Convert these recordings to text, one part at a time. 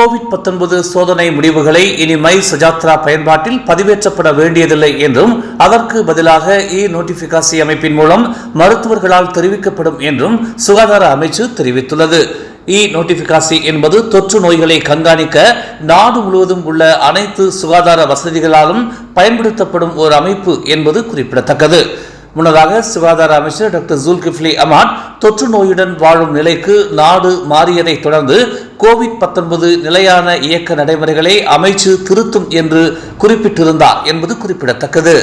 Covid 19 சோதனை முடிவுகளை இனி மை சுஜாத்ரா பயன்பாட்டில் பதிவேற்றப்பட வேண்டியதில்லை என்றும் அதற்கு பதிலாக இ நோட்டிபிகாசி அமைப்பின் மூலம் மருத்துவர்களால் தெரிவிக்கப்படும் என்றும் சுகாதார அமைச்சு தெரிவித்துள்ளது. இ நோட்டிபிகாசி என்பது தொற்று நோய்களை கண்காணிக்க நாடு முழுவதும் உள்ள அனைத்து சுகாதார வசதிகளாலும் பயன்படுத்தப்படும் ஒரு அமைப்பு என்பது குறிப்பிடத்தக்கது. முன்னதாக சுகாதார அமைச்சர் டாக்டர் ஜூல்கிஃப்லி அமான் தொற்று நோயுடன் வாழும் நிலைக்கு நாடு மாறியதைத் தொடர்ந்து கோவிட் 19 நிலையான இயக்க நடைமுறைகளை அமைச்சு திருத்தும் என்று குறிப்பிட்டிருந்தார் என்பது குறிப்பிடத்தக்கது.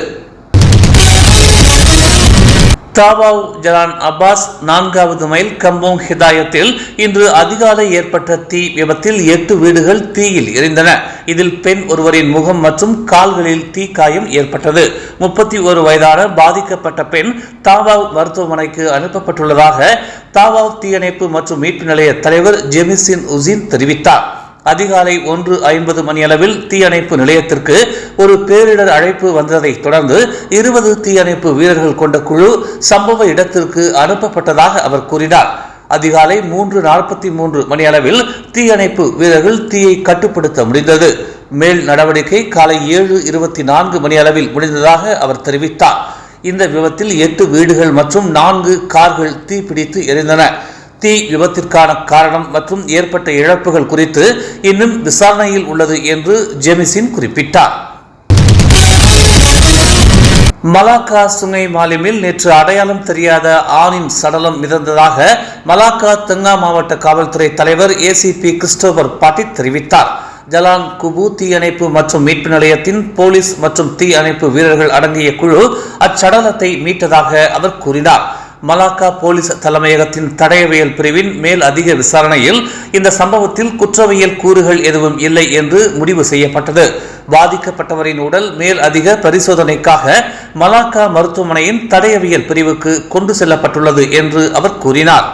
தாவாவ் ஜலான் அப்பாஸ் நான்காவது மைல் கம்போங் ஹிதாயத்தில் இன்று அதிகாலை ஏற்பட்ட தீ விபத்தில் எட்டு வீடுகள் தீயில் எரிந்தன. இதில் பெண் ஒருவரின் முகம் மற்றும் கால்களில் தீக்காயம் ஏற்பட்டது. முப்பத்தி ஒரு வயதான பாதிக்கப்பட்ட பெண் தாவாவ் மருத்துவமனைக்கு அனுப்பப்பட்டுள்ளதாக தாவாவ் தீயணைப்பு மற்றும் மீட்பு நிலைய தலைவர் ஜெமிசின் உசின் தெரிவித்தார். அதிகாலை ஒன்று ஐம்பது மணியளவில் தீயணைப்பு நிலையத்திற்கு ஒரு பேரிடர் அழைப்பு வந்ததை தொடர்ந்து இருபது தீயணைப்பு வீரர்கள் கொண்ட குழு சம்பவ இடத்திற்கு அனுப்பப்பட்டதாக அவர் கூறினார். அதிகாலை மூன்று நாற்பத்தி மூன்று மணியளவில் தீயணைப்பு வீரர்கள் தீயை கட்டுப்படுத்த முடிந்தது. மேல் நடவடிக்கை காலை ஏழு இருபத்தி நான்கு மணியளவில் முடிந்ததாக அவர் தெரிவித்தார். இந்த விபத்தில் எட்டு வீடுகள் மற்றும் நான்கு கார்கள் தீப்பிடித்து எரிந்தன. தீ விபத்திற்கான காரணம் மற்றும் ஏற்பட்ட இழப்புகள் குறித்து இன்னும் விசாரணையில் உள்ளது என்று ஜெமிசின் குறிப்பிட்டார். மலாக்கா சுங்கை மாலிமில் நேற்று அடையாளம் தெரியாத ஆணின் சடலம் மிதந்ததாக மலாக்கா தெங்கா மாவட்ட காவல்துறை தலைவர் ஏசிபி கிறிஸ்டோபர் பாட்டி தெரிவித்தார். ஜலான் குபு தீயணைப்பு மற்றும் மீட்பு நிலையத்தின் போலீஸ் மற்றும் தீ அணைப்பு வீரர்கள் அடங்கிய குழு அச்சடலத்தை மீட்டதாக அவர் கூறினார். மலாக்கா போலீஸ் தலைமையகத்தின் தடயவியல் பிரிவின் மேல் அதிக விசாரணையில் இந்த சம்பவத்தில் குற்றவியல் கூறுகள் எதுவும் இல்லை என்று முடிவு செய்யப்பட்டது. பாதிக்கப்பட்டவரின் உடல் மேல் அதிக பரிசோதனைக்காக மலாக்கா மருத்துவமனையின் தடயவியல் பிரிவுக்கு கொண்டு செல்லப்பட்டுள்ளது என்று அவர் கூறினார்.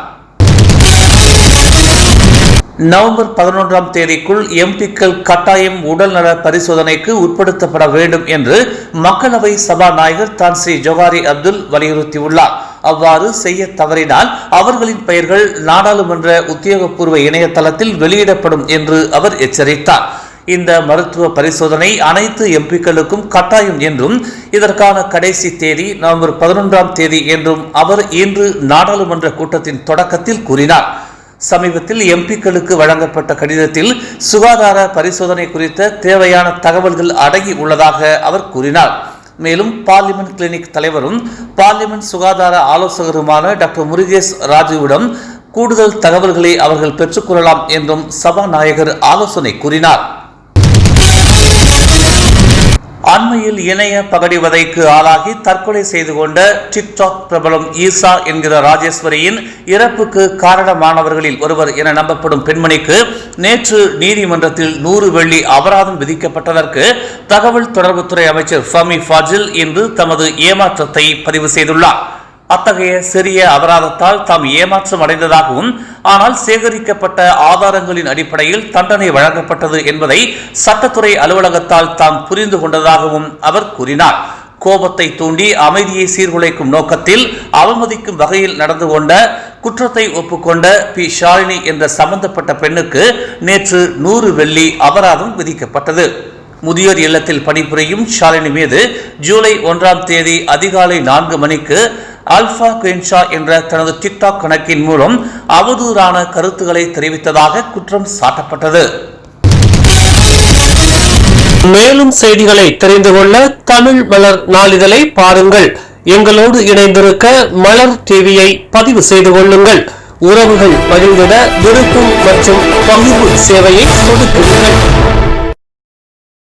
நவம்பர் பதினொன்றாம் தேதிக்குள் எம்பிக்கள் கட்டாயம் உடல்நல பரிசோதனைக்கு உட்படுத்தப்பட வேண்டும் என்று மக்களவை சபாநாயகர் தான் ஸ்ரீ ஜொஹாரி அப்துல் வலியுறுத்தியுள்ளார். அவ்வாறு செய்ய தவறினால் அவர்களின் பெயர்கள் நாடாளுமன்ற உத்தியோகபூர்வ இணையதளத்தில் வெளியிடப்படும் என்று அவர் எச்சரித்தார். இந்த மருத்துவ பரிசோதனை அனைத்து எம்பிக்களுக்கும் கட்டாயம் என்றும் இதற்கான கடைசி தேதி நவம்பர் பதினொன்றாம் தேதி என்றும் அவர் இன்று நாடாளுமன்ற கூட்டத்தின் தொடக்கத்தில் கூறினார். சமீபத்தில் எம்பிக்களுக்கு வழங்கப்பட்ட கடிதத்தில் சுகாதார பரிசோதனை குறித்த தேவையான தகவல்கள் அடங்கி உள்ளதாக அவர் கூறினார். மேலும் பார்லிமெண்ட் கிளினிக் தலைவரும் பார்லிமெண்ட் சுகாதார ஆலோசகருமான டாக்டர் முருகேஷ் ராஜுவிடம் கூடுதல் தகவல்களை அவர்கள் பெற்றுக்கொள்ளலாம் என்றும் சபாநாயகர் ஆலோசனை கூறினார். அண்மையில் இணைய பகடிவதைக்கு ஆளாகி தற்கொலை செய்து கொண்ட டிக்டாக் பிரபலம் ஈசா என்கிற ராஜேஸ்வரியின் இறப்புக்கு காரணமானவர்களில் ஒருவர் என நம்பப்படும் பெண்மணிக்கு நேற்று நீதிமன்றத்தில் நூறு வெள்ளி அபராதம் விதிக்கப்பட்டதற்கு தகவல் தொடர்புத்துறை அமைச்சர் ஃபமி ஃபாஜில் இன்று தமது ஏமாற்றத்தை பதிவு செய்துள்ளார். அத்தகைய சிறிய அபராதத்தால் தாம் ஏமாற்றம் அடைந்ததாகவும் ஆனால் சேகரிக்கப்பட்ட ஆதாரங்களின் அடிப்படையில் தண்டனை வழங்கப்பட்டது என்பதை சட்டத்துறை அலுவலகத்தால் தாம் புரிந்து கொண்டதாகவும் அவர் கூறினார். கோபத்தை தூண்டி அமைதியை சீர்குலைக்கும் நோக்கத்தில் அவமதிக்கும் வகையில் நடந்து கொண்ட குற்றத்தை ஒப்புக்கொண்ட பி. ஷாலினி என்ற சம்பந்தப்பட்ட பெண்ணுக்கு நேற்று நூறு வெள்ளி அபராதம் விதிக்கப்பட்டது. முதியோர் இல்லத்தில் பணிபுரியும் ஷாலினி மீது ஜூலை ஒன்றாம் தேதி அதிகாலை நான்கு மணிக்கு ஆல்பா குயின்ஷா என்ற தனது டிக்டாக் கணக்கின் மூலம் அவதூறான கருத்துக்களை தெரிவித்ததாக குற்றம் சாட்டப்பட்டது. மேலும் செய்திகளை தெரிந்து கொள்ள தமிழ் மலர் நாளிதழை பாருங்கள். எங்களோடு இணைந்திருக்க மலர் டிவியை பதிவு செய்து கொள்ளுங்கள். உறவுகள் பகிர்ந்திட விருப்பம் மற்றும் பகிர்வு சேவையை கொடுக்கிறீர்கள்